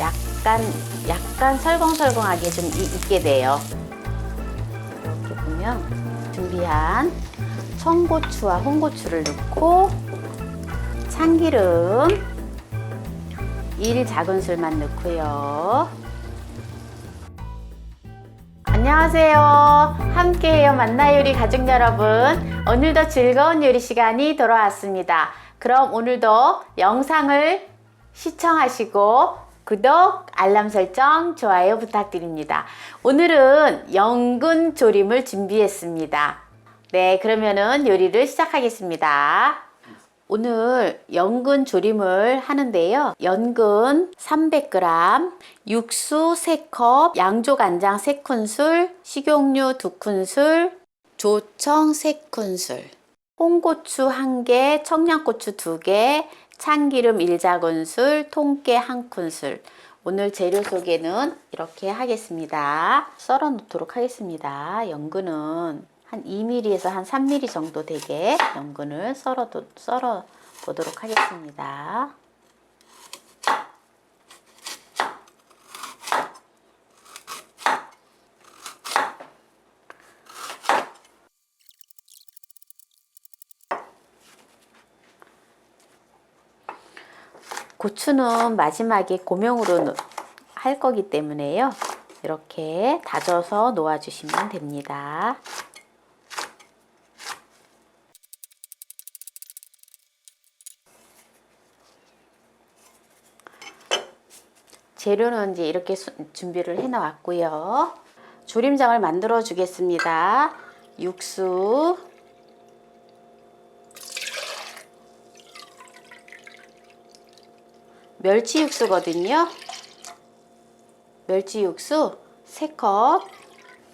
약간 약간 설렁설렁하게 좀 이- 있게 돼요. 이렇게 보면 준비한 청고추와 홍고추를 넣고 참기름 1 작은술만 넣고요. 안녕하세요. 함께해요 만나 요리 가족 여러분. 오늘도 즐거운 요리 시간이 돌아왔습니다. 그럼 오늘도 영상을 시청하시고 구독, 알람 설정, 좋아요 부탁드립니다. 오늘은 연근 조림을 준비했습니다. 네, 그러면은 요리를 시작하겠습니다. 오늘 연근 조림을 하는데요. 연근 300g, 육수 3컵, 양조 간장 3큰술, 식용유 2큰술, 조청 3큰술, 홍고추 1개, 청양고추 2개, 참기름 1작은술, 통깨 1큰술. 오늘 재료 소개는 이렇게 하겠습니다. 썰어 놓도록 하겠습니다. 연근은 한 2mm에서 한 3mm 정도 되게 연근을 썰어, 썰어 보도록 하겠습니다. 고추는 마지막에 고명으로 넣- 할 거기 때문에요. 이렇게 다져서 놓아주시면 됩니다. 재료는 이제 이렇게 수- 준비를 해 놨고요. 조림장을 만들어 주겠습니다. 육수, 멸치 육수거든요. 멸치 육수 3컵.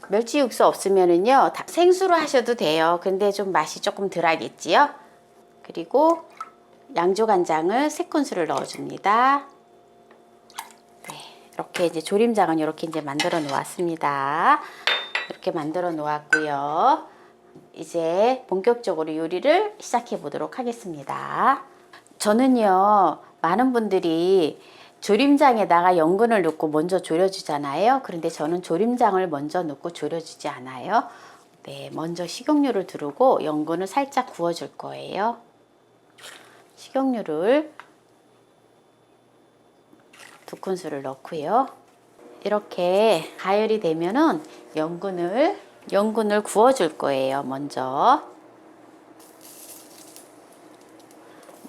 멸치 육수 없으면은요, 다 생수로 하셔도 돼요. 근데 좀 맛이 조금 덜하겠지요. 그리고 양조 간장을 3큰술을 넣어줍니다. 네, 이렇게 이제 조림장은 이렇게 이제 만들어 놓았습니다. 이렇게 만들어 놓았고요. 이제 본격적으로 요리를 시작해 보도록 하겠습니다. 저는요, 많은 분들이 조림장에다가 연근을 넣고 먼저 졸여주잖아요. 그런데 저는 조림장을 먼저 넣고 졸여주지 않아요. 네, 먼저 식용유를 두르고 연근을 살짝 구워줄 거예요. 식용유를 두 큰술을 넣고요. 이렇게 가열이 되면은 연근을 연근을 구워줄 거예요. 먼저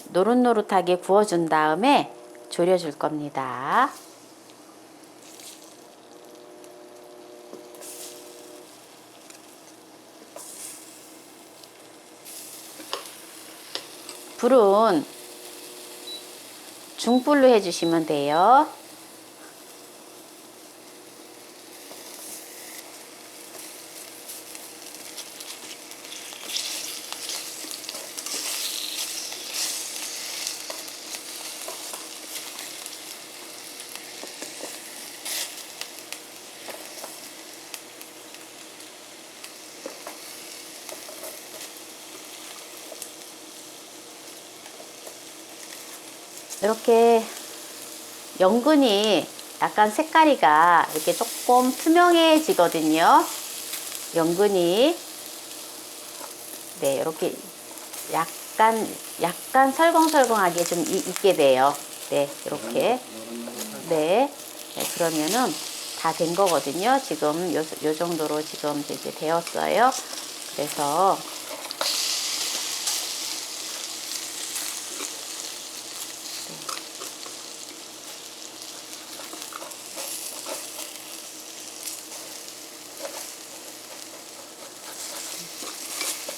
노릇노릇하게 구워준 다음에 졸여줄 겁니다. 불은 중불로 해주시면 돼요. 이렇게 연근이 약간 색깔이가 이렇게 조금 투명해지거든요. 연근이 네 이렇게 약간 약간 설렁설렁하게 좀 이- 있게 돼요. 네 이렇게 네, 네 그러면은 다 된 거거든요. 지금 요, 요 정도로 지금 이제 되었어요. 그래서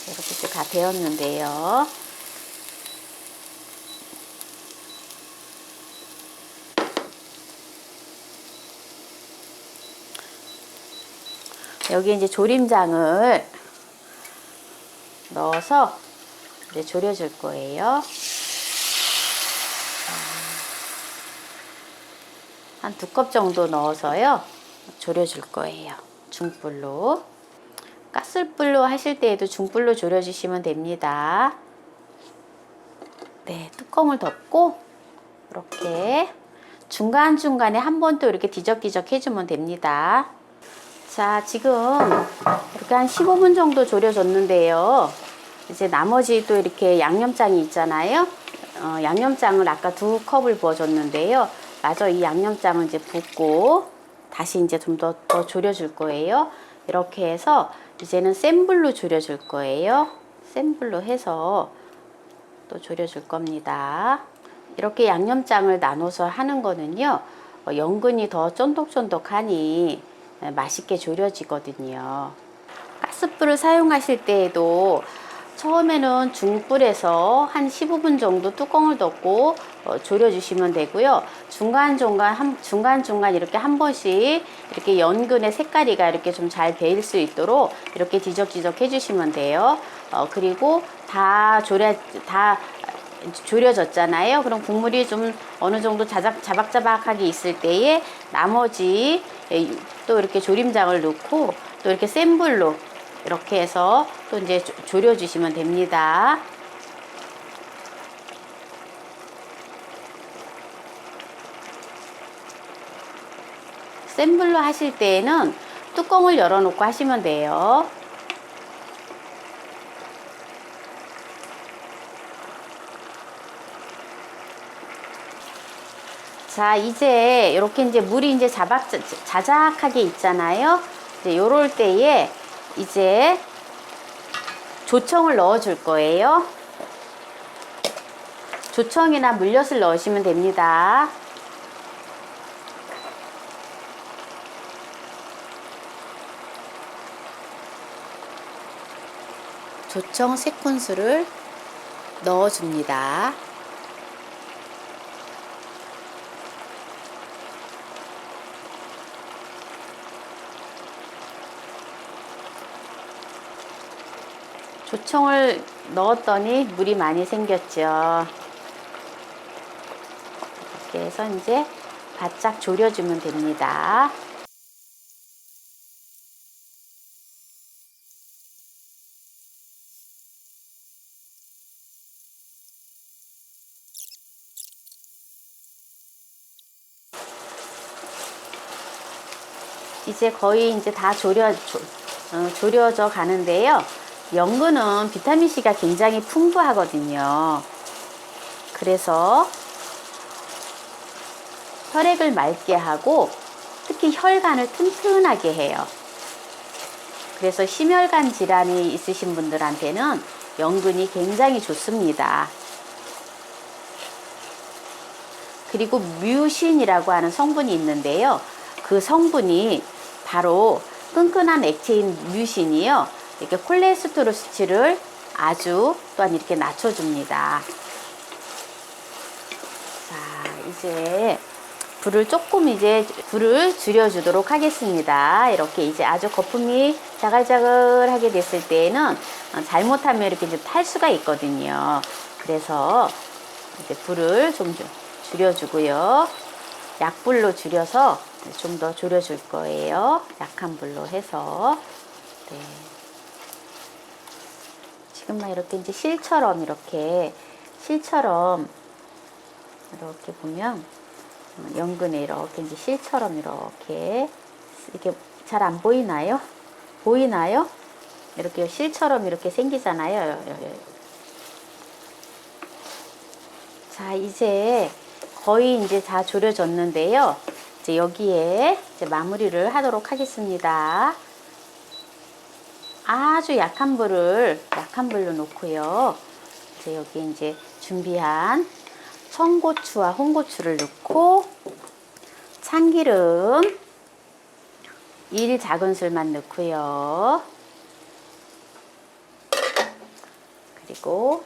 이렇게 이제 다 되었는데요. 여기 이제 조림장을 넣어서 이제 졸여줄 거예요. 한 두 컵 정도 넣어서요. 졸여줄 거예요. 중불로. 가스불로 하실 때에도 중불로 졸여주시면 됩니다. 네, 뚜껑을 덮고 이렇게 중간중간에 한 번 또 이렇게 뒤적뒤적 해주면 됩니다. 자, 지금 이렇게 한 15분 정도 졸여줬는데요. 이제 나머지 또 이렇게 양념장이 있잖아요. 어, 양념장을 아까 두 컵을 부어줬는데요. 마저 이 양념장을 이제 붓고 다시 이제 좀 더 더 졸여줄 거예요. 이렇게 해서 이제는 센 불로 졸여줄 거예요. 센 불로 해서 또 졸여줄 겁니다. 이렇게 양념장을 나눠서 하는 거는요, 어, 연근이 더 쫀득쫀득하니 에, 맛있게 졸여지거든요. 가스불을 사용하실 때에도 처음에는 중불에서 한 15분 정도 뚜껑을 덮고 어, 졸여주시면 되고요. 중간중간, 한, 중간중간 이렇게 한 번씩 이렇게 연근의 색깔이가 이렇게 좀 잘 배일 수 있도록 이렇게 뒤적뒤적 해주시면 돼요. 어, 그리고 다 졸여, 다 졸여졌잖아요. 그럼 국물이 좀 어느 정도 자작, 자박자박하게 있을 때에 나머지 예, 또 이렇게 조림장을 넣고 또 이렇게 센 불로 이렇게 해서 또 이제 조- 졸여 주시면 됩니다. 센 불로 하실 때에는 뚜껑을 열어 놓고 하시면 돼요. 자, 이제 이렇게 이제 물이 이제 자박 자작하게 있잖아요. 이제 요럴 때에 이제 조청을 넣어 줄 거예요. 조청이나 물엿을 넣으시면 됩니다. 조청 세 큰술을 넣어 줍니다. 조청을 넣었더니 물이 많이 생겼죠. 이렇게 해서 이제 바짝 졸여주면 됩니다. 이제 거의 이제 다 졸여, 조, 어, 졸여져 가는데요. 연근은 비타민C가 굉장히 풍부하거든요. 그래서 혈액을 맑게 하고 특히 혈관을 튼튼하게 해요. 그래서 심혈관 질환이 있으신 분들한테는 연근이 굉장히 좋습니다. 그리고 뮤신이라고 하는 성분이 있는데요. 그 성분이 바로 끈끈한 액체인 뮤신이요. 이렇게 콜레스테롤 수치를 아주 또한 이렇게 낮춰줍니다. 자, 이제 불을 조금 이제 불을 줄여주도록 하겠습니다. 이렇게 이제 아주 거품이 자글자글하게 됐을 때에는 어, 잘못하면 이렇게 탈 수가 있거든요. 그래서 이제 불을 좀 줄- 줄여주고요. 약불로 줄여서 좀 더 졸여줄 거예요. 약한 불로 해서. 네. 지금만 이렇게 이제 실처럼 이렇게 실처럼 이렇게 보면 연근에 이렇게 이제 실처럼 이렇게 이렇게 잘 안 보이나요? 보이나요? 이렇게 실처럼 이렇게 생기잖아요. 자, 이제 거의 이제 다 졸여졌는데요. 이제 여기에 이제 마무리를 하도록 하겠습니다. 아주 약한 불을 약한 불로 놓고요. 이제 여기 이제 준비한 청고추와 홍고추를 넣고 참기름 1 작은술만 넣고요. 그리고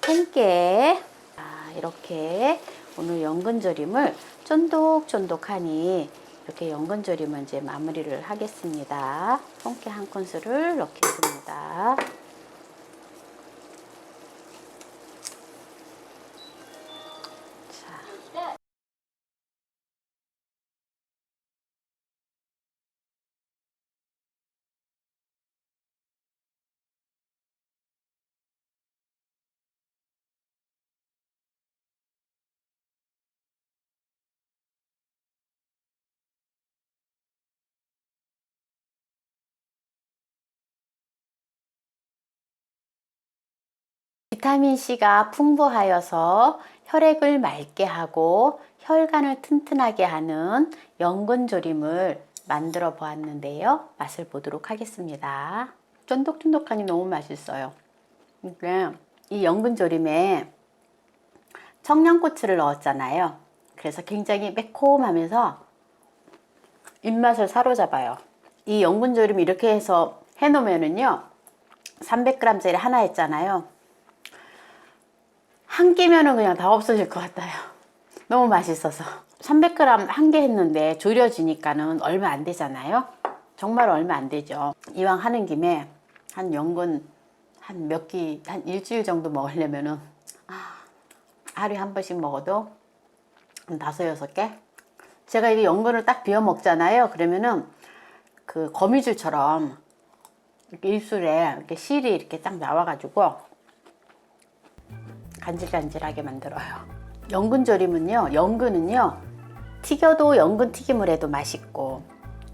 통깨 자, 이렇게 오늘 연근조림을 쫀득쫀득하니 이렇게 연근조림을 이제 마무리를 하겠습니다. 통깨 한 큰술을 넣겠습니다. 비타민 C가 풍부하여서 혈액을 맑게 하고 혈관을 튼튼하게 하는 연근조림을 만들어 보았는데요. 맛을 보도록 하겠습니다. 쫀득쫀득하니 너무 맛있어요. 이게 이 연근조림에 청양고추를 넣었잖아요. 그래서 굉장히 매콤하면서 입맛을 사로잡아요. 이 연근조림 이렇게 해서 해놓으면은요. 300g짜리 하나 했잖아요. 한 끼면은 그냥 다 없어질 것 같아요. 너무 맛있어서. 300g 한 개 했는데 졸여지니까는 얼마 안 되잖아요. 정말 얼마 안 되죠. 이왕 하는 김에 한 연근 한 몇 끼, 한 일주일 정도 먹으려면은 아, 하루에 한 번씩 먹어도 한 다섯 여섯 개. 제가 이게 연근을 딱 비워 먹잖아요. 그러면은 그 거미줄처럼 이렇게 입술에 이렇게 실이 이렇게 딱 나와가지고 간질간질하게 만들어요. 연근조림은요, 연근은요, 튀겨도 연근 튀김을 해도 맛있고,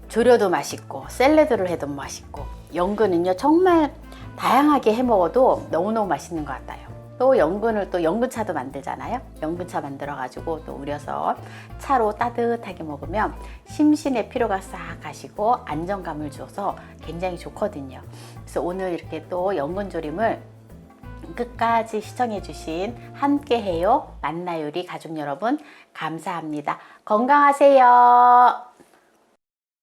졸여도 맛있고, 샐러드를 해도 맛있고, 연근은요, 정말 다양하게 해 먹어도 너무너무 맛있는 것 같아요. 또 연근을 또 연근차도 만들잖아요. 연근차 만들어 가지고 또 우려서 차로 따뜻하게 먹으면 심신의 피로가 싹 가시고 안정감을 줘서 굉장히 좋거든요. 그래서 오늘 이렇게 또 연근조림을 끝까지 시청해주신 함께해요 만나요리 가족 여러분 감사합니다. 건강하세요.